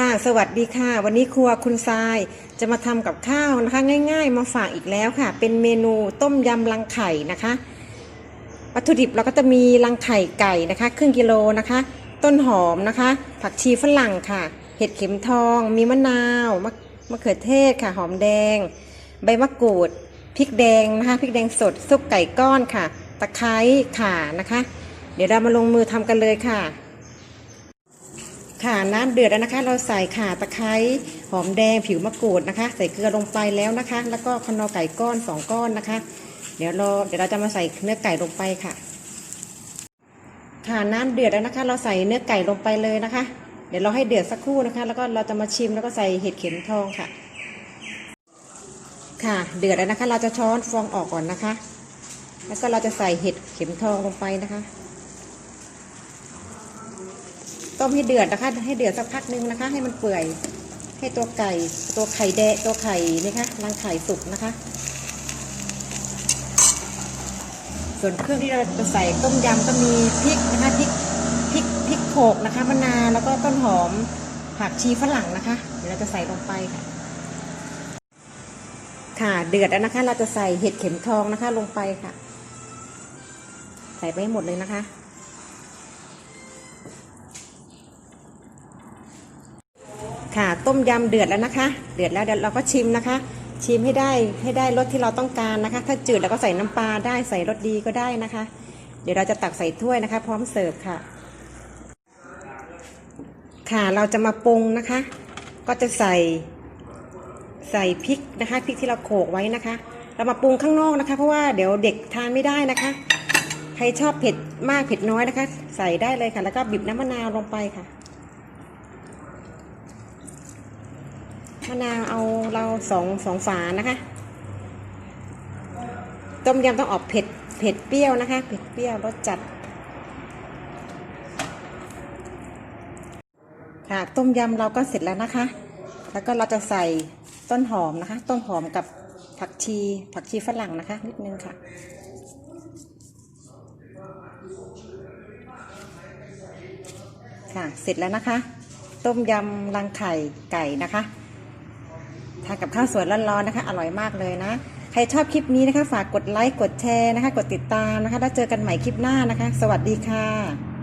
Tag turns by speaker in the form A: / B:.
A: ค่ะสวัสดีค่ะ วันนี้ครัวคุณทรายจะมาทำกับข้าวนะคะง่ายๆ มาฝากอีกแล้วค่ะ เป็นเมนูต้มยำรังไข่นะคะ วัตถุดิบเราก็จะมีรังไข่ไก่นะคะ ครึ่งกิโลนะคะ ต้นหอมนะคะ ผักชีฝรั่งค่ะ เห็ดเข็มทอง มีมะนาวมะมะเขือเทศค่ะ หอมแดง ใบมะกรูดพริกแดงนะคะพริกแดงสดซุปไก่ก้อนค่ะ ตะไคร้ข่านะคะ เดี๋ยวเรามาลงมือทำกันเลยค่ะ ค่ะน้ำเดือดแล้วนะคะ เราใส่ข่าตะไคร้หอมแดงผิวมะกรูดนะคะ ใส่เกลือลงไปแล้วนะคะ แล้วก็คนอไก่ก้อนสองก้อนนะคะ เดี๋ยวเราเดี๋ยวเราจะมาใส่เนื้อไก่ลงไปค่ะ ค่ะน้ำเดือดแล้วนะคะ เราใส่เนื้อไก่ลงไปเลยนะคะ เดี๋ยวเราให้เดือดสักครู่นะคะ แล้วก็เราจะมาชิมแล้วก็ใส่เห็ดเข็มทองค่ะ ค่ะเดือดแล้วนะคะ เราจะช้อนฟองออกก่อนนะคะ แล้วก็เราจะใส่เห็ดเข็มทองลงไปนะคะ ต้มให้เดือดนะคะ ให้เดือดสักพักนึงนะคะ ให้มันเปื่อย ให้ตัวไก่ ตัวไข่แดะตัวไข่นี่คะรังไข่สุกนะคะ ส่วนเครื่องที่เราจะใส่ต้มยำก็มีพริกนะคะพริกพริกพริกโขกนะคะมะนาวแล้วก็ต้นหอมผักชีฝรั่งนะคะ เดี๋ยวเราจะใส่ลงไปค่ะ ค่ะเดือดแล้วนะคะ เราจะใส่เห็ดเข็มทองนะคะ ลงไปค่ะ ใส่ไปให้หมดเลยนะคะ ต้มยำเดือดแล้วนะคะ เดือดแล้วเดี๋ยวเราก็ชิมนะคะ ชิมให้ได้ให้ได้รสที่เราต้องการนะคะ ถ้าจืดเราก็ใส่น้ำปลาได้ใส่รสดีก็ได้นะคะ เดี๋ยวเราจะตักใส่ถ้วยนะคะ พร้อมเสิร์ฟค่ะ ค่ะเราจะมาปรุงนะคะ ก็จะใส่ใส่พริกนะคะพริกที่เราโขลกไว้นะคะ เรามาปรุงข้างนอกนะคะ เพราะว่าเดี๋ยวเด็กทานไม่ได้นะคะ ใครชอบเผ็ดมากเผ็ดน้อยนะคะ ใส่ได้เลยค่ะ แล้วก็บีบน้ำมะนาวลงไปค่ะ มะนาวเอาเราสองสองฝานะคะ ต้มยำต้องออกเผ็ดเผ็ดเปรี้ยวนะคะ เผ็ดเปรี้ยวรสจัด ค่ะต้มยำเราก็เสร็จแล้วนะคะ แล้วก็เราจะใส่ต้นหอมนะคะ ต้นหอมกับผักชีผักชีฝรั่งนะคะ นิดนึงค่ะค่ะ เสร็จแล้วนะคะ ต้มยำรังไข่ไก่นะคะะกับข้าวสวยร้อนๆนะคะ อร่อยมากเลยนะ ใครชอบคลิปนี้นะคะ ฝากกดไลค์กดแชร์นะคะ กดติดตามนะคะ แล้วเจอกันใหม่คลิปหน้านะคะ สวัสดีค่ะ